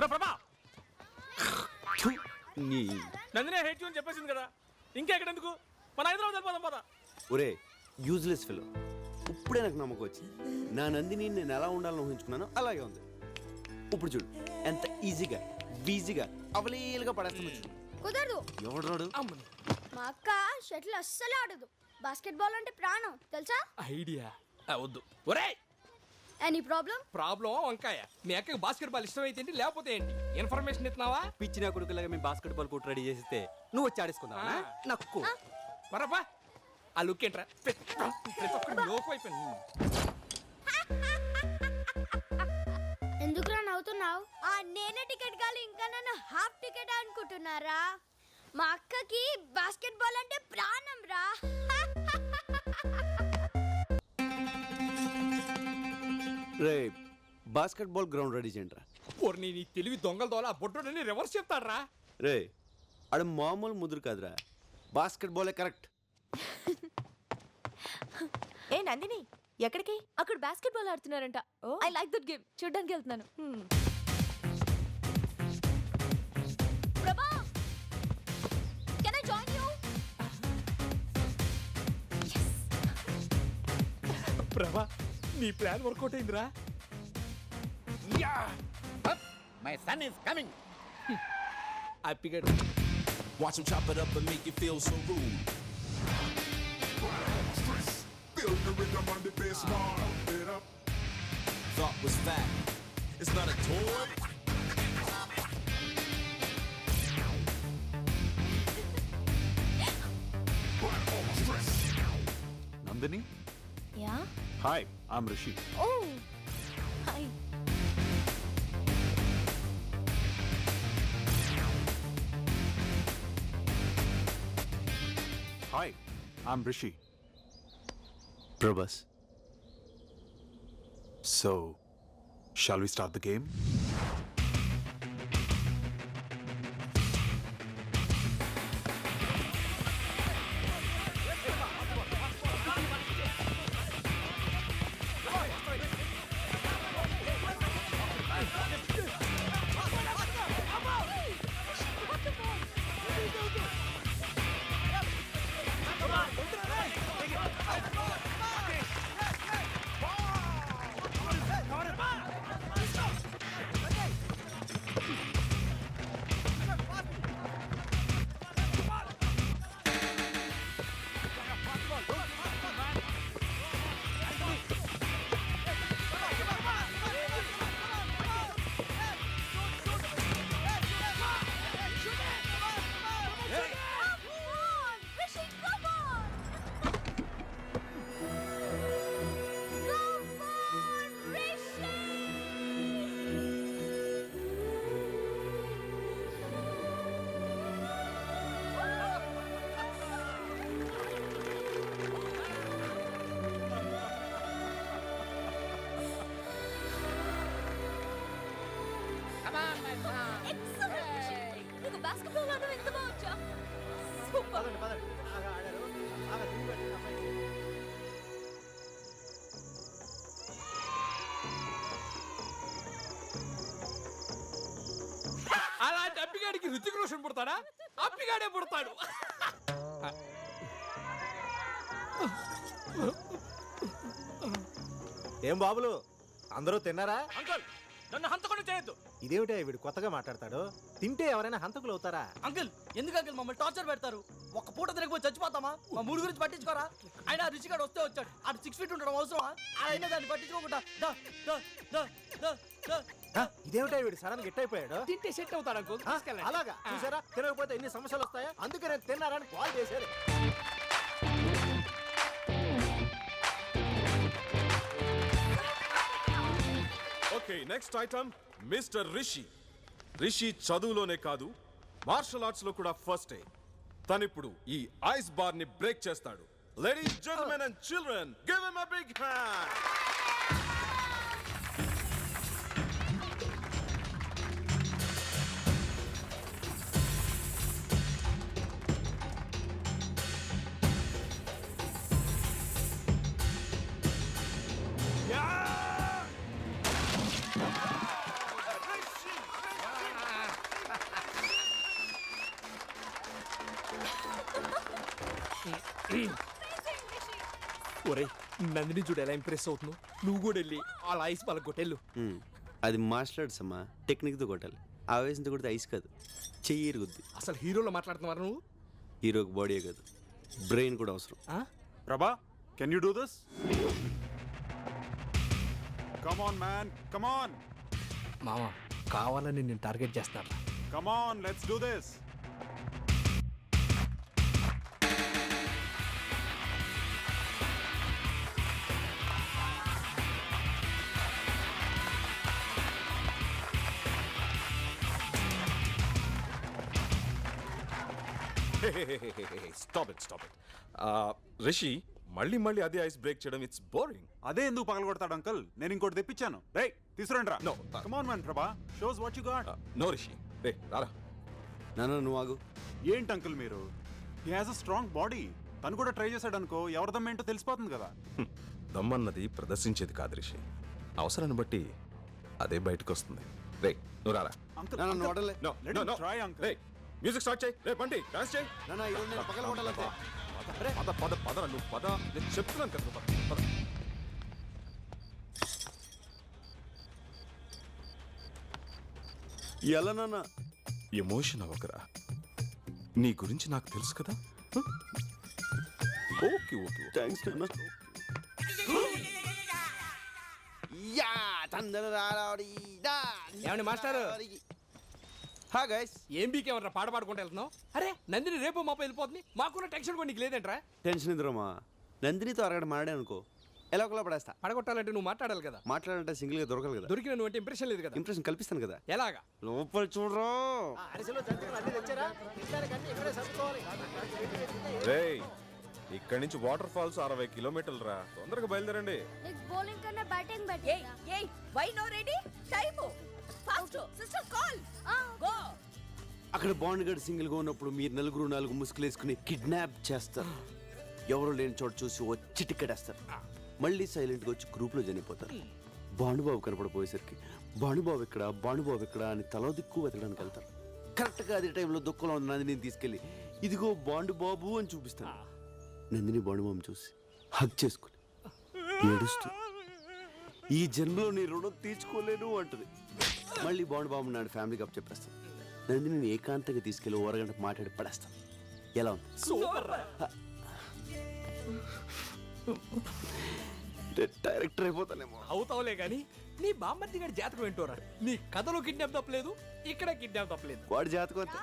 రా ప్రభా. నీ. నందినే హేట్ యూ అని చెప్పేసింది కదా. ఇంకా ఎక్కడెందుకు? మన హైదరాబాద్ వెళ్ళిపోదాం పద. ఒరే యూజ్లెస్ ఫిలో ఇప్పుడే నాకు నమ్మకం వచ్చింది. నా నందిని నేను ఎలా ఉండాలని ఊహించుకున్నానో అలాగే ఉంది. ఇప్పుడు చూడు ఎంత ఈజీగా ఈజీగా అవలీలుగా పడేస్తాను చూడు కుదరదు. ఎవడు రాడు? అమ్మని. మా అక్క షటిల్ అస్సలు ఆడదు. బాస్కెట్ బాల్ అంటే ప్రాణం తెలుసా? ఐడియా. వద్దు. ఒరే ఎనీ ప్రాబ్లం ప్రాబ్లం వంకాయ. మీ అక్కకి బాస్కెట్ బాల్ ఇష్టం అయితే ఏంటి? లేకపోతే ఏంటి? ఇన్ఫర్మేషన్ ఇస్తున్నావా? పిచ్చిన కొడుకులాగా మేము బాస్కెట్ బాల్ కోర్టు రెడీ చేస్తే నువ్వు వచ్చి ఆడేసుకుందావా? ఆ. నక్కు. మరపా ఆ లుక్ ఏంట్రా? ప్రతి ప్రతి ఒక్కటి లోపు అయిపోయింది. ఎందుకురా నవ్వుతున్నావు? ఆ నేనే టికెట్ కాదు ఇంకా నన్ను హాఫ్ టికెట్ అనుకుంటున్నారా? మా అక్కకి బాస్కెట్ బాల్ అంటే ప్రాణం రా రే బాస్కెట్ బాల్ గ్రౌండ్ రెడీ చేయండి రా ఓర్ని నీ తెలివి దొంగల దోల బొడ్డోడని రివర్స్ చెప్తాడ్రా. రే ఆడ మామూలు ముదురు కాదురా. బాస్కెట్ బాలే కరెక్ట్. ఏ నందిని ఎక్కడికి? అక్కడ బాస్కెట్ బాల్ ఆడుతున్నారంట ఐ లైక్ దట్ గేమ్ చూడడానికి వెళ్తున్నాను. Prabha! Can I join you Prabha నీ ప్లాన్ వర్కౌట్ అయిందిరా My son is coming. హ్యాపీగా Watch him chop it up and make you feel so rude. Feel the rhythm on the bass, man. Pump it up. Thought was fat. It's not a toy. Nandini yeah hi I'm Rishi. Oh, hi. Hi, I'm Rishi. Probus. So, shall we start the game? Ruchika Roshan పుడతాడా? అప్పిగాడే పుడతాడు. ఏం బాబులు? అందరూ తిన్నారా? Uncle నన్ను హంతకుండా చేయొద్దు. ఇదేమిటే వీడు కొత్తగా మాట్లాడతాడు? తింటే ఎవరైనా హంతకులు అవుతారా అంకుల్ ఎందుకు అంకుల్ మమ్మల్ని టార్చర్ పెడతారు? ఒక్క పూట తిరగపోయి చచ్చిపోతామా? మా మూడు గురించి పట్టించుకోరా? ఆయన రుచిగాడు వస్తే వచ్చాడు. ఆడు సిక్స్ ఫీట్ ఉండడం అవసరమా? ఆయన దాన్ని పట్టించుకోకుండా? ఇదేమిటే వీడు? సడన్ గిట్ అయిపోయాడు? తింటే సెట్ అవుతాడు అంకుల్? తీసుకెళ్ళండి. అలాగా. చూసారా? తినకపోతే ఎన్ని సమస్యలు వస్తాయా? అందుకే నేను తిన్నారని కాల్ చేశారు okay next item mister Rishi Rishi చదువులోనే కాదు మార్షల్ ఆర్ట్స్లో కూడా ఫస్ట్ తనిప్పుడు ఈ ఐస్ బార్ని బ్రేక్ చేస్తాడు. Ladies gentlemen and children give him a big hand Nandini చూడు ఎలా ఇంప్రెస్ అవుతున్నావు. నువ్వు కూడా వెళ్ళి అలా ఐస్ వాళ్ళకి కొట్టెళ్ళు. అది మార్షల్ ఆర్ట్స్ అమ్మా. టెక్నిక్తో కొట్టాలి. ఆవేశంతో కొడితే ఐస్ కాదు. చెయ్యి ఇరుగుద్ది. అసలు హీరోలో మాట్లాడుతున్నారు నువ్వు? హీరోకి బాడీ కాదు. బ్రెయిన్ కూడా అవసరం. ఆ? Prabha, can you do this? Come on, man. Come on. మామ కావాలని నేను టార్గెట్ చేస్తాను Come on, let's do this. Stop it stop it Rishi మళ్ళీ మళ్ళీ అదే ఐస్ బ్రేక్ చేయడం ఇట్స్ బోరింగ్. అదే ఎందుకు పగలగొడతాడు అంకల్? నేను ఇంకోటి తెప్పించాను. రే తీసుకురండి రా. No. Come on man Prabha shows what you got no Rishi రే రారా. నాన్న నువ్వు ఆగు. ఏంటి అంకుల్ మీరు? He has a strong body తను కూడా ట్రై చేశాడు అనుకో ఎవరిదమ్మ ఏంటో తెలిసిపోతుంది కదా. హ్మ్. దమ్మన్నది ప్రదర్శించేది కాదు రిషి అవసరాన్ని బట్టి అదే బయటకు వస్తుంది రే నువ్వు రారా. అంకుల్ నాన్న నువ్వు వడలే no Let no him no try, uncle. రే మ్యూజిక్ స్టార్ట్ చేయి. రే బండి డాన్స్ చేయి. నాన్న ఈరోజు నేను పగల కొట్టాలంతే పద పద పద నువ్వు పద. నేను చెప్తున్నాను కదా పద, పద. ఎలా నాన్న? ఎమోషన్ అవ్వకరా. నీ గురించి నాకు తెలుసు కదా? Okay okay. థ్యాంక్స్ నాన్న. యా తందన రారాడి దా. ఏమండి మాస్టారు? హా గైస్ ఏం బీకేమన్నా పాట పాడుకుంటూ వెళ్తున్నావు? అరే నందిని రేపు మాప వెళ్ళిపోతుంది. మాకున్న టెన్షన్ కూడా నీకు లేదంట్రా? టెన్షన్ ఎందురమ్మా నందినితో అరగడ మాడే అనుకో. ఎలా ఒకలా పడేస్తా? పడగొట్టాలంటే నువ్వు మాట్లాడాలి కదా. మాట్లాడంటే సింగిల్గా దొరకదు కదా. దొరికిన నువ్వు అంటే ఇంప్రెషన్ లేదు కదా. ఇంప్రెషన్ కల్పిస్తాను కదా. ఎలాగా? లోపల చూడరా. ఇక్కడే సర్దుకోవాలి. రేయ్ ఇక్కడి నుంచి వాటర్ ఫాల్స్ అరవై కిలోమీటర్లు రా. తొందరగా బయలుదేరండి. బౌలింగ్ కన్నా బ్యాటింగ్ బెటర్ ఏయ్ why no ready time fast sister call. Go. అక్కడ బాండ్ గడ్ సింగిల్గా ఉన్నప్పుడు మీరు నలుగురు నాలుగు ముసుగులు వేసుకుని కిడ్నాప్ చేస్తారు. ఎవరు లేని చోట చూసి వచ్చి టిక్కెటేస్తారు మళ్ళీ సైలెంట్గా వచ్చి గ్రూప్లో చనిపోతారు భానుబాబు కనపడిపోయేసరికి భానుబాబు ఇక్కడ భానుబాబు ఇక్కడ అని తలో దిక్కు వెతకడానికి వెళ్తారు. కరెక్ట్గా అదే టైంలో దుఃఖంలో ఉన్న నందిని తీసుకెళ్ళి ఇదిగో బాండు బాబు అని చూపిస్తాను నందిని బాండుబాబు చూసి హక్ చేసుకుని ఏడుస్తూ ఈ జన్మలో నీ రుణం తీర్చుకోలేను అంటది. మళ్ళీ బాండ్ బాబు నాడు ఫ్యామిలీకి అప్ చెప్పేస్తాను నందిని ఏకాంతంగా తీసుకెళ్ళి ఓ అరగంట మాట్లాడి పడేస్తాను ఎలా ఉంది? Super director అయిపోతానేమో. అవుతావులే గాని నీ బామ్మర్ది గారి జాతకం ఏంటోరా నీ కథలో కిడ్నాప్ తప్పలేదు ఇక్కడ కిడ్నాప్ తప్పలేదు. వాడి జాతకం అంతే.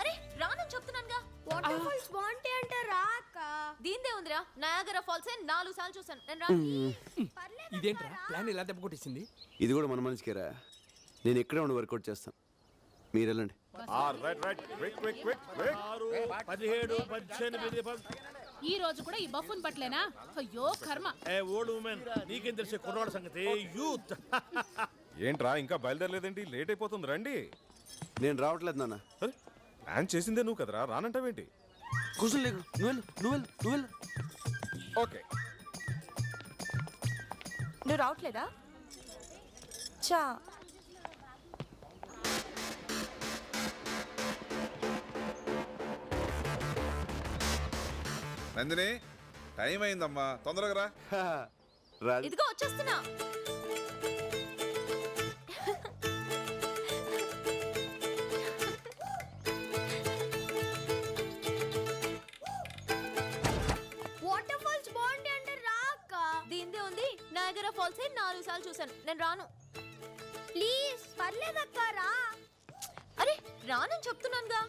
అరే రానని చెప్తున్నానుగా. వాటర్ ఫాల్స్ బాగుంటాయి అంటే రా అక్క దీందే ఉందిరా. నయాగరా ఫాల్స్ నాలుగు సార్లు చూసాను నేను రా. ఇదేంట్రా? ప్లాన్ ఇలా దెబ్బ కొట్టేసింది? ఇది కూడా మన మనిషికేరా నేను ఎక్కడే ఉండి వర్కౌట్ చేస్తాను. మీరు వెళ్ళండి. పదిహేడు పద్దెనిమిది ఈ రోజు కూడా ఈ బఫున్ పట్లేనా అయ్యో కర్మ. ఏ ఓల్డ్ ఉమెన్ నీకేం తెలిసే కుర్రాడు సంగతి? యూత్. ఏంట్రా ఇంకా బయలుదేరలేదేంటి? లేట్ అయిపోతుంది రండి. నేను రావట్లేదు నాన్న. అరే, ప్లాన్ చేసిందే నువ్వు కదరా రానంటావేంటి? కూర్చొని లేకు నువ్వు వెళ్ళు నువ్వు వెళ్ళు నువ్వు వెళ్ళు. ఓకే. నువ్వు రావట్లేదా? చా. నందిని టైం అయిందమ్మా. తొందరగా రా. ఇదిగో వచ్చేస్తున్నా. ఫాల్స్ నాలుగు సార్లు చూసాను నేను రాను. ప్లీజ్ పర్లేదు అక్క రా. అరే రానని చెప్తున్నానుగా.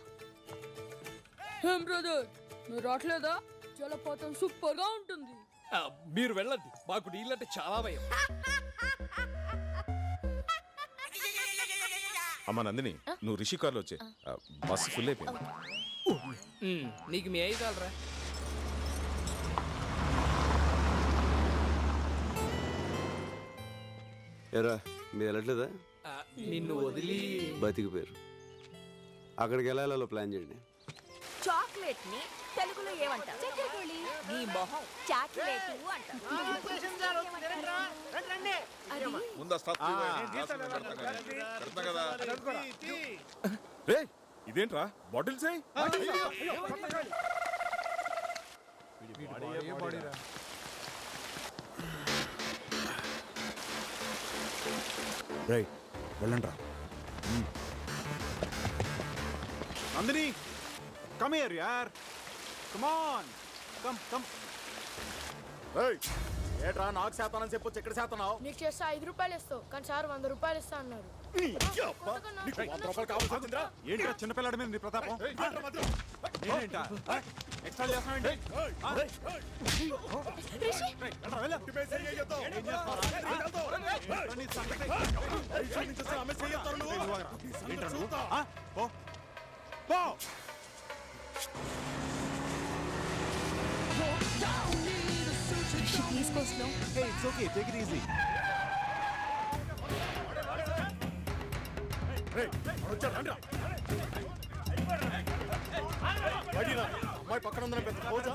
ఏం బ్రదర్ నువ్వు రావట్లేదా? జలపాతం సూపర్గా ఉంటుంది. మీరు వెళ్ళండి. మాకు నీళ్ళంటే చాలా భయం. అమ్మ నందిని నువ్వు రిషి కార్లో వచ్చే. బస్సు ఫుల్ అయిపోయింది. నీకు మీ ఐదు రా ఎరా మీరు వెళ్ళట్లేదా? నిన్ను వదిలి. బతికిపోయారు. అక్కడికి వెళ్ళాలో ప్లాన్ చేయండి. చాక్లెట్ని తెలుగులో ఏమంటారు? నీ మొహం. చాక్లెట్ రే. ఇదేంట్రా? బాటిల్స్ రై వెళ్ళండి నందిని కమ్ హియర్ యార్ కమ్ ఆన్ కమ్ కమ్ ఏట్రా నాకు శాతానని చెప్పొచ్చు ఎక్కడ శాతనావు? నీకు చేస్తే ఐదు రూపాయలు ఇస్తావు కానీ సార్ వంద రూపాయలు ఇస్తా అన్నారు ఏంట్రా చిన్నపిల్లాడి మీద నీ ప్రతాపం? ఏంటా ఎక్స్ట్రా చేస్తామండి తీసుకో it's okay take it easy అమ్మాయి పక్కన ఉందని పెద్ద పోజా?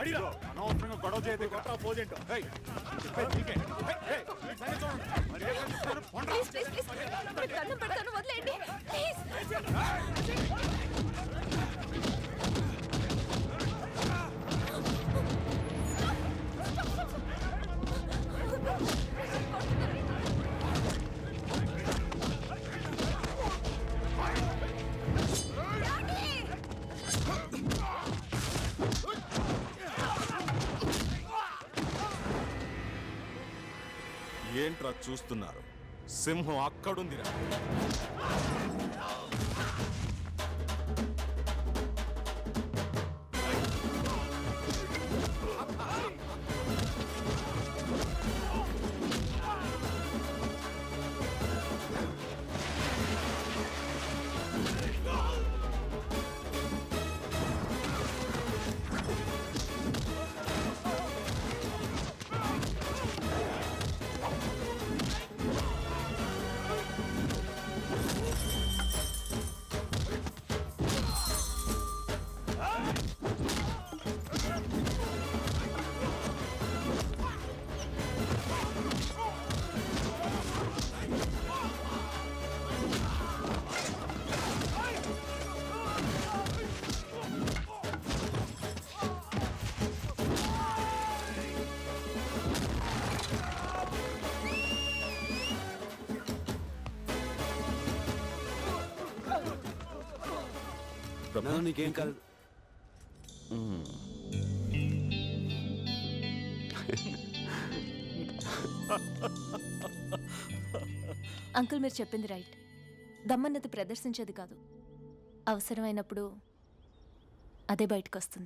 అడిగా అనవసరంగా గొడవ చేయదు కొట్రా పోజ్ ఏంటో? Please please please. దండం పెడతాను వదిలేయండి. ప్లీజ్. చూస్తున్నారు. సింహం అక్కడుందిరా. నీకేం కాదు. అంకుల్ మీరు చెప్పింది రైట్. దమ్మన్నది ప్రదర్శించేది కాదు. అవసరమైనప్పుడు అదే బయటకు వస్తుంది